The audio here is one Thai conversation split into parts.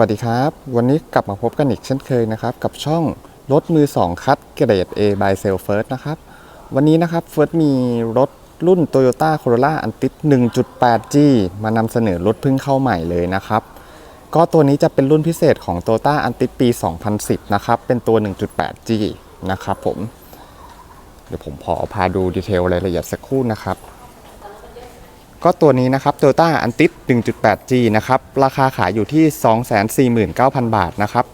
วัสดีครับ วันนี้กลับมาพบกันอีกเช่นเคยนะครับ กับช่องรถมือ 2 คัดเกรด A by s a l f i r s t นะครับ วันนี้นะครับเฟิร์สมีรถรุ่น Toyota Corolla Antis 1.8G มานำเสนอรถเพิ่งเข้าใหม่เลยนะครับ ก็ตัวนี้จะเป็นรุ่นพิเศษของ Toyota Antis ปี 2010 นะครับ เป็นตัว 1.8G นะครับผม เดี๋ยวผมขอพาดูดีเทลรายละเอียดสักครู่นะครับ ก็ตัวนี้นะครับ Toyota Antis 1.8G นะครับ ราคาขายอยู่ที่ 249,000 บาทนะครับ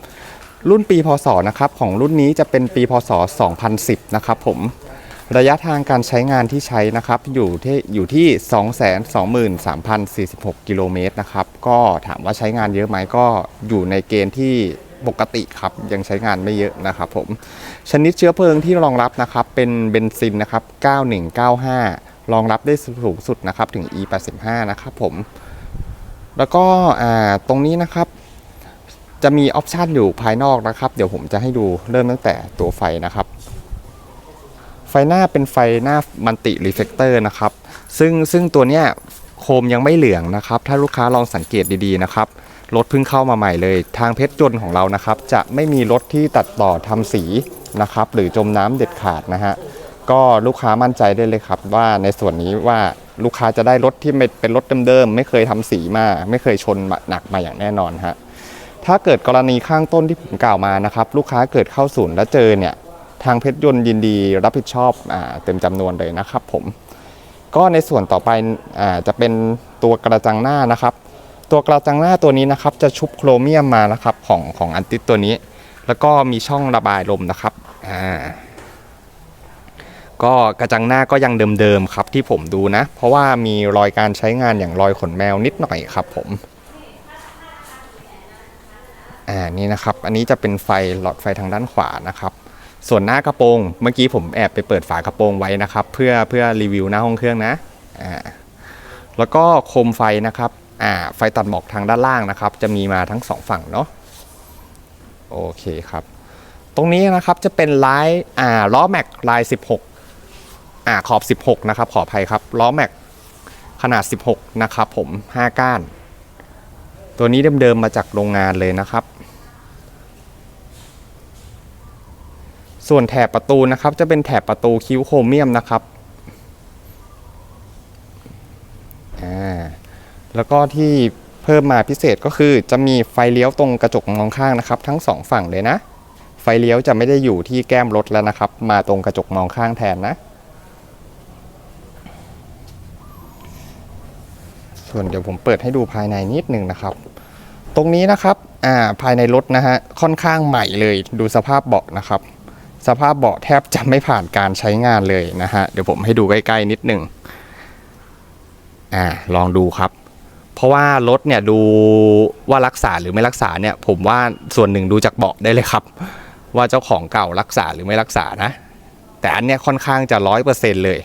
รุ่นปีพศนะครับ ของรุ่นนี้จะเป็นปีพศ 2010 นะครับผม ระยะทางการใช้งานที่ใช้นะครับ อยู่ที่อยู่ที่ 223,046 กิโลเมตรนะครับ ก็ถามว่าใช้งานเยอะไหมก็อยู่ในเกณฑ์ที่ปกติครับยังใช้งานไม่เยอะนะครับผม ชนิดเชื้อเพลิงที่รองรับนะครับ เป็นเบนซินนะครับ 9195 รองรับได้สูงสุดนะครับถึง E85 นะครับผม แล้วก็ตรงนี้นะครับ จะมีออปชันอยู่ภายนอกนะครับ เดี๋ยวผมจะให้ดูเริ่มตั้งแต่ตัวไฟนะครับ ไฟหน้าเป็นไฟหน้ามัลติรีเฟกเตอร์นะครับ ซึ่งซึ่งตัวเนี้ยโคมยังไม่เหลืองนะครับ ถ้าลูกค้าลองสังเกตดีๆนะครับรถเพิ่งเข้ามาใหม่เลย ทางเพชรยนของเรานะครับ จะไม่มีรถที่ตัดต่อทำสีนะครับ หรือจมน้ำเด็ดขาดนะฮะ ก็ลูกค้ามั่นใจได้เลยครับ ว่าในส่วนนี้ว่าลูกค้าจะได้รถที่ไม่เป็นรถเดิมๆไม่เคยทำสีมา ไม่เคยชนหนักมาอย่างแน่นอนฮะถ้าเกิดกรณีข้างต้นที่ผมกล่าวมานะครับ ลูกค้าเกิดเข้าศูนย์แล้วเจอเนี่ยทางเพชรยนต์ยินดีรับผิดชอบอเต็มจำนวนเลยนะครับ ผม ก็ในส่วนต่อไปอจะเป็นตัวกระจังหน้านะครับ ตัวกระจังหน้าตัวนี้นะครับ จะชุบโครเมียมมานะครับของของอันติสตัวนี้ แล้วก็มีช่องระบายลมนะครับอ่า ก็กระจังหน้าก็ยังเดิมๆครับที่ผมดูนะ เพราะว่ามีรอยการใช้งานอย่างรอยขนแมวนิดหน่อยครับผมอ่านี่นะครับ อันนี้จะเป็นไฟหลอดไฟทางด้านขวานะครับ ส่วนหน้ากระโปรงเมื่อกี้ผมแอบไปเปิดฝากระโปรงไว้นะครับ เพื่อเพื่อรีวิวหน้าห้องเครื่องนะอ่าแล้วก็โคมไฟนะครับอ่าไฟตัดหมอกทางด้านล่างนะครับ จะมีมาทั้งสองฝั่งเนาะโอเคครับ ตรงนี้นะครับจะเป็นลายอ่าล้อแม็กลาย 16 อ่าขอบ 16 นะครับ ขออภัยครับ ล้อแม็กขนาด 16 นะครับผม 5 ก้าน ตัวนี้เดิมๆมาจากโรงงานเลยนะครับ ส่วนแถบประตูนะครับ จะเป็นแถบประตูคิ้วโครเมียมนะครับอ่าแล้วก็ที่เพิ่มมาพิเศษก็คือจะมีไฟเลี้ยวตรงกระจกมองข้างนะครับ ทั้งสองฝั่งเลยนะ ไฟเลี้ยวจะไม่ได้อยู่ที่แก้มรถแล้วนะครับ มาตรงกระจกมองข้างแทนนะ ส่วนเดี๋ยวผมเปิดให้ดูภายในนิดหนึ่งนะครับ ตรงนี้นะครับอ่าภายในรถนะฮะค่อนข้างใหม่เลยดูสภาพเบาะนะครับ สภาพเบาะแทบจะไม่ผ่านการใช้งานเลยนะฮะเดี๋ยวผมให้ดูใกล้ๆนิดหนึ่งอ่าลองดูครับ เพราะว่ารถเนี่ยดูว่ารักษาหรือไม่รักษาเนี่ย ผมว่าส่วนหนึ่งดูจากเบาะได้เลยครับ ว่าเจ้าของเก่ารักษาหรือไม่รักษานะ แต่อันเนี้ยค่อนข้างจะร้อยเปอร์เซ็นเลย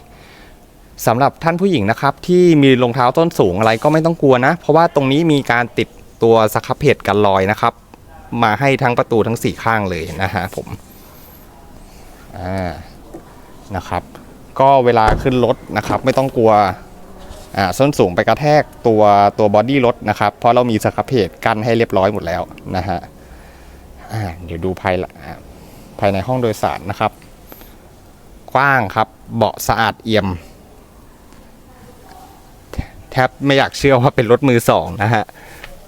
สำหรับท่านผู้หญิงนะครับที่มีรองเท้าต้นสูงอะไรก็ไม่ต้องกลัวนะ เพราะว่าตรงนี้มีการติดตัวสครับเพจกันรอยนะครับ มาให้ทั้งประตูทั้งสี่ข้างเลยนะฮะผมอ่านะครับ ก็เวลาขึ้นรถนะครับ ไม่ต้องกลัวอ่าส้นสูงไปกระแทกตัวตัวบอดี้รถนะครับ เพราะเรามีสครับเพจกันให้เรียบร้อยหมดแล้วนะฮะอ่าเดี๋ยวดูภายละภายในห้องโดยสารนะครับ กว้างครับเบาะสะอาดเอี่ยม แทบไม่อยากเชื่อว่าเป็นรถมือสองนะฮะ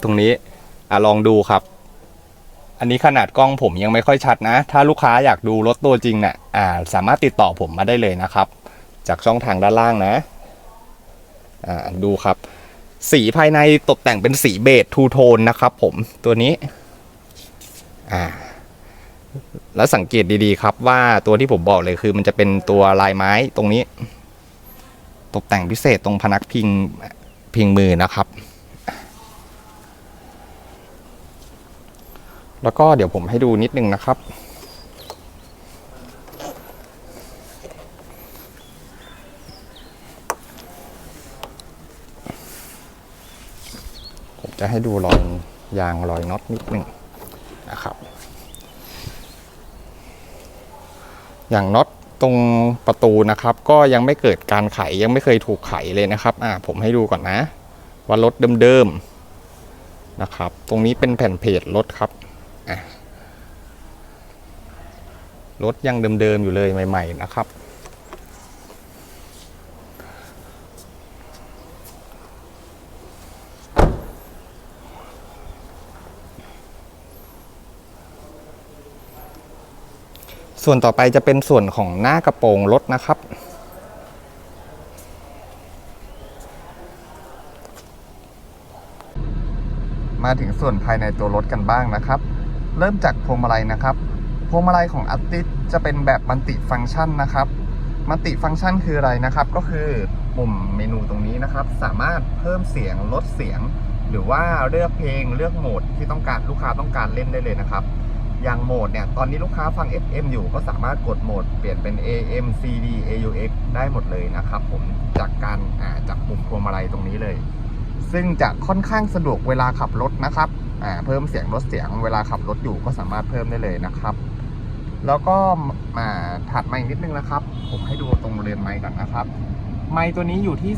ตรงนี้อะลองดูครับ อันนี้ขนาดกล้องผมยังไม่ค่อยชัดนะ ถ้าลูกค้าอยากดูรถตัวจริงเนี่ยอ่าสามารถติดต่อผมมาได้เลยนะครับ จากช่องทางด้านล่างนะอ่าดูครับ สีภายในตกแต่งเป็นสีเบจทูโทนนะครับผมตัวนี้อ่าแล้วสังเกตดีๆครับว่าตัวที่ผมบอกเลยคือมันจะเป็นตัวลายไม้ตรงนี้ ตกแต่งพิเศษตรงพนักพิงพิงมือนะครับ แล้วก็เดี๋ยวผมให้ดูนิดนึงนะครับ ผมจะให้ดูรอยยางรอยน็อตนิดนึงนะครับ อย่างน็อต ตรงประตูนะครับ ก็ยังไม่เกิดการไขยังไม่เคยถูกไขเลยนะครับอ่าผมให้ดูก่อนนะ ว่ารถเดิมๆนะครับ ตรงนี้เป็นแผ่นเพจรถครับรถยังเดิมๆอยู่เลยใหม่ ๆ นะครับ ส่วนต่อไปจะเป็นส่วนของหน้ากระโปรงรถนะครับ มาถึงส่วนภายในตัวรถกันบ้างนะครับ เริ่มจากพวงมาลัยนะครับ พวงมาลัยของอัตติสจะเป็นแบบมัลติฟังก์ชันนะครับ มัลติฟังก์ชันคืออะไรนะครับ ก็คือปุ่มเมนูตรงนี้นะครับ สามารถเพิ่มเสียงลดเสียง หรือว่าเลือกเพลงเลือกโหมดที่ต้องการลูกค้าต้องการเล่นได้เลยนะครับ อย่างโหมดเนี่ย ตอนนี้ลูกค้าฟัง FM อยู่ก็สามารถกดโหมดเปลี่ยนเป็น AM CD AUX ได้หมดเลยนะครับผมจากการาจากปุ่มพวงมาลัยตรงนี้เลย ซึ่งจะค่อนข้างสะดวกเวลาขับรถนะครับเพิ่มเสียงลดเสียงเวลาขับรถอยู่ก็สามารถเพิ่มได้เลยนะครับ แล้วก็มาถัดมาอีกนิดนึงนะครับ ผมให้ดูตรงเรือนไม้ก่อนนะครับไม้ตัวนี้อยู่ที่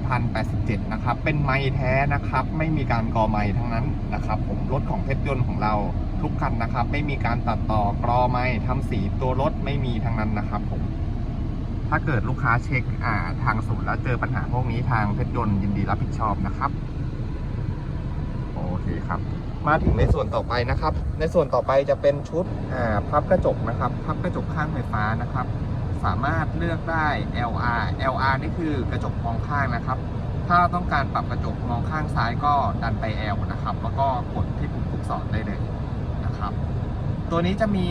223,087 นะครับ เป็นไม้แท้นะครับ ไม่มีการกอไม้ทั้งนั้นนะครับ ผมรถของเพชรยนต์ของเรา ทุกคันนะครับ ไม่มีการตัดต่อกรอไม้ทำสีตัวรถไม่มีทั้งนั้นนะครับผมถ้าเกิดลูกค้าเช็คอ่าทางศูนย์แล้วเจอปัญหาพวกนี้ทางเพชรยนต์ยินดีรับผิดชอบนะครับ โอเคครับ มาถึงในส่วนต่อไปนะครับ ในส่วนต่อไปจะเป็นชุดอ่าพับกระจกนะครับ พับกระจกข้างไฟฟ้านะครับ สามารถเลือกได้ LR LR นี่คือกระจกมองข้างนะครับ ถ้าต้องการปรับกระจกมองข้างซ้ายก็ดันไป L นะครับ แล้วก็กดที่ปุ่มลูกศรได้เลย ครับ ตัวนี้จะมี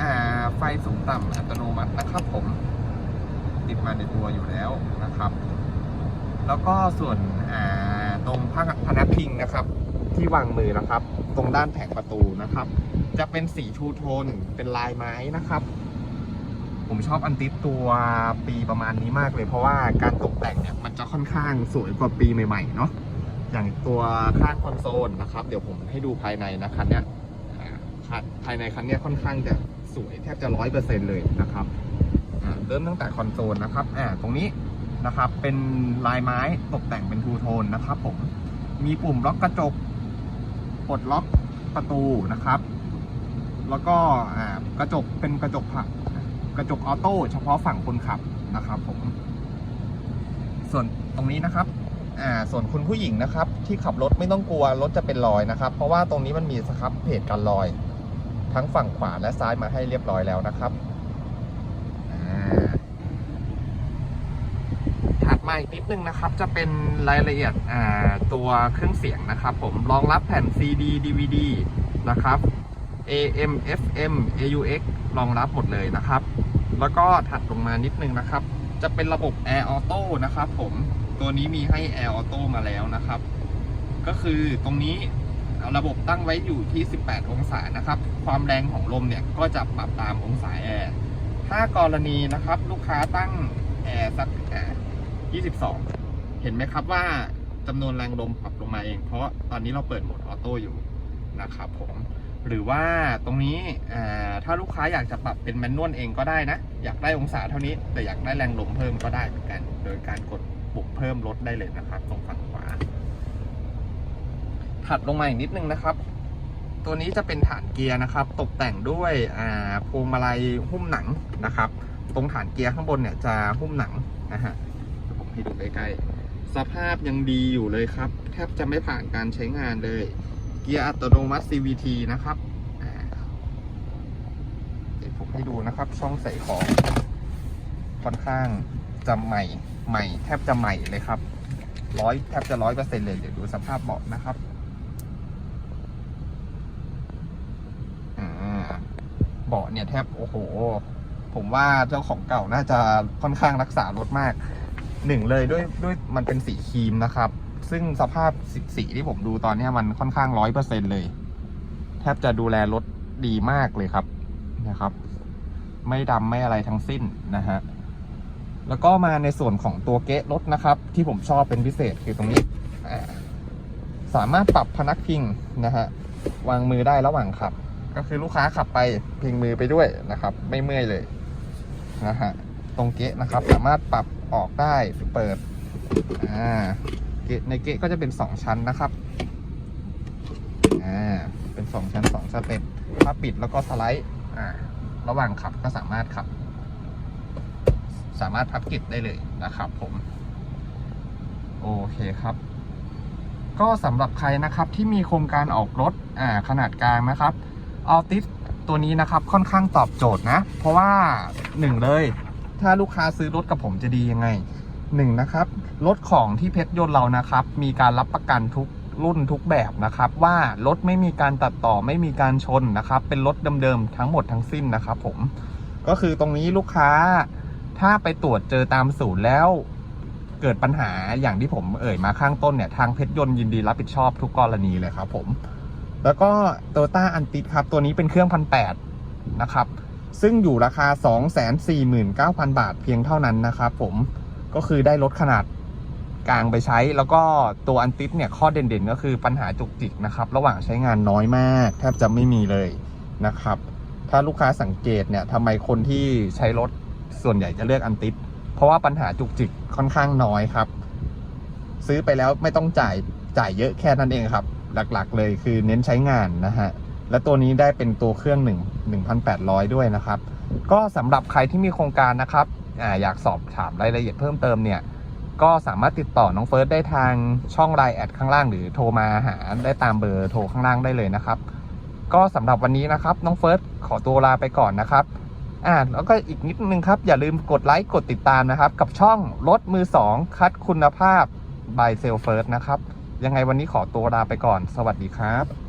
อ่าไฟสูงต่ำอัตโนมัตินะครับผม ติดมาในตัวอยู่แล้วนะครับ แล้วก็ส่วนอ่าตรงพนักพนักพิงนะครับ ที่วางมือนะครับ ตรงด้านแผงประตูนะครับ จะเป็นสีทูโทนเป็นลายไม้นะครับผมชอบอันติสตัวปีประมาณนี้มากเลย เพราะว่าการตกแต่งเนี่ยมันจะค่อนข้างสวยกว่าปีใหม่ๆเนาะอย่างตัวข้างคอนโซลนะครับ เดี๋ยวผมให้ดูภายในนะคันเนี้ย ภายในคันนี้ค่อนข้างจะสวยแทบจะร้อยเปอร์เซ็นเลยนะครับเริ่มตั้งแต่คอนโซลนะครับอ่าตรงนี้นะครับเป็นลายไม้ตกแต่งเป็นทูโทนนะครับผมมีปุ่มล็อกกระจกปลดล็อกประตูนะครับ แล้วก็กระจกเป็นกระจกผักกระจกออโต้เฉพาะฝั่งคนขับนะครับผมส่วนตรงนี้นะครับส่วนคุณผู้หญิงนะครับ ที่ขับรถไม่ต้องกลัวรถจะเป็นรอยนะครับ เพราะว่าตรงนี้มันมีสครับเพจกันรอย ทั้งฝั่งขวาและซ้ายมาให้เรียบร้อยแล้วนะครับถัดมาอีกนิดนึงนะครับ จะเป็นรายละเอียดตัวเครื่องเสียงนะครับ ผมรองรับแผ่น CD DVD นะครับ AM FM AUX รองรับหมดเลยนะครับ แล้วก็ถัดลงมานิดนึงนะครับ จะเป็นระบบ Air Auto นะครับ ผมตัวนี้มีให้ Air Auto มาแล้วนะครับ ก็คือตรงนี้ ระบบตั้งไว้อยู่ที่ 18 องศานะครับ ความแรงของลมเนี่ยก็จะปรับตามองศาแอร์ถ้ากรณีนะครับลูกค้าตั้งแอร์สักแอร์22 เห็นไหมครับว่าจำนวนแรงลมปรับลงมาเอง เพราะตอนนี้เราเปิดโหมดออโต้อยู่นะครับผมหรือว่าตรงนี้ถ้าลูกค้าอยากจะปรับเป็นแมนนวลเองก็ได้นะ อยากได้องศาเท่านี้ แต่อยากได้แรงลมเพิ่มก็ได้เหมือนกัน โดยการกดปุ่มเพิ่มลดได้เลยนะครับตรงฝั่ง ถัดลงมาอีกนิดนึงนะครับ ตัวนี้จะเป็นฐานเกียร์นะครับ ตกแต่งด้วยพวงมาลัยหุ้มหนังนะครับ ตรงฐานเกียร์ข้างบนเนี่ยจะหุ้มหนังนะฮะผมให้ดูใกล้ๆสภาพยังดีอยู่เลยครับ แทบจะไม่ผ่านการใช้งานเลย เกียร์อัตโนมัติ CVT นะครับเดี๋ยวผมให้ดูนะครับ ช่องใส่ของค่อนข้างจะใหม่ใหม่ แทบจะใหม่เลยครับร้อยแทบจะร้อยเปอร์เซ็นเลย เดี๋ยวดูสภาพเบาะนะครับอ่า เบาะเนี่ยแทบโอ้โห ผมว่าเจ้าของเก่าน่าจะค่อนข้างรักษารถมากหนึ่งเลยด้วยด้วยมันเป็นสีครีมนะครับ ซึ่งสภาพสสีที่ผมดูตอนนี้มันค่อนข้างร้อยเปอร์เซ็นเลย แทบจะดูแลรถดีมากเลยครับนะครับ ไม่ดำไม่อะไรทั้งสิ้นนะฮะแล้วก็มาในส่วนของตัวเก๊ะรถนะครับ ที่ผมชอบเป็นพิเศษคือตรงนี้ สามารถปรับพนักพิงนะฮะวางมือได้ระหว่างขับ ก็คือลูกค้าขับไปพิงมือไปด้วยนะครับ ไม่เมื่อยเลยนะฮะตรงเก๊ะนะครับ สามารถปรับออกได้เปิดอ่าเก๊ะในเก๊ะก็จะเป็นสองชั้นนะครับอ่าเป็นสองชั้นสองสเต็ปถ้าปิดแล้วก็สไลด์อ่าระหว่างขับก็สามารถขับ สามารถพับกิจได้เลยนะครับผมโอเคครับ ก็สำหรับใครนะครับที่มีโครงการออกรถอ่าขนาดกลางนะครับ ออติสตัวนี้นะครับค่อนข้างตอบโจทย์นะ เพราะว่าหนึ่งเลย ถ้าลูกค้าซื้อรถกับผมจะดียังไงหนึ่งนะครับรถของที่เพชรยนต์เรานะครับ มีการรับประกันทุกรุ่นทุกแบบนะครับ ว่ารถไม่มีการตัดต่อไม่มีการชนนะครับ เป็นรถเดิมๆทั้งหมดทั้งสิ้นนะครับ ผมก็คือตรงนี้ลูกค้าถ้าไปตรวจเจอตามศูนย์แล้วเกิดปัญหาอย่างที่ผมเอ่ยมาข้างต้นเนี่ย ทางเพชรยนต์ยินดีรับผิดชอบทุกกรณีเลยครับผม แล้วก็โตต้าอันติดครับ ตัวนี้เป็นเครื่องพันแปดนะครับ ซึ่งอยู่ราคา 249,000 บาทเพียงเท่านั้นนะครับผมก็คือได้รถขนาดกลางไปใช้ แล้วก็ตัวอันติสเนี่ยข้อเด่นๆ ก็คือปัญหาจุกจิกนะครับ ระหว่างใช้งานน้อยมาก แทบจะไม่มีเลยนะครับ ถ้าลูกค้าสังเกตเนี่ยทำไมคนที่ใช้รถส่วนใหญ่จะเลือกอันติสเพราะว่าปัญหาจุกจิกค่อนข้างน้อยครับ ซื้อไปแล้วไม่ต้องจ่ายจ่ายเยอะแค่นั้นเองครับ หลักๆ เลยคือเน้นใช้งานนะฮะ และตัวนี้ได้เป็นตัวเครื่อง 1 1,800 ด้วยนะครับ ก็สำหรับใครที่มีโครงการนะครับออยากสอบถามรายละเอียดเพิ่มเติมเนี่ย ก็สามารถติดต่อน้องเฟิร์สได้ทางช่องไลน์แอดข้างล่าง หรือโทรมาหาได้ตามเบอร์โทรข้างล่างได้เลยนะครับ ก็สำหรับวันนี้นะครับน้องเฟิร์สขอตัวลาไปก่อนนะครับอ่าแล้วก็อีกนิดนึงครับ อย่าลืมกดไลค์กดติดตามนะครับ กับช่องรถมือ 2 คัดคุณภาพ by s a l f i rst นะครับ ยังไงวันนี้ขอตัวลาไปก่อน สวัสดีครับ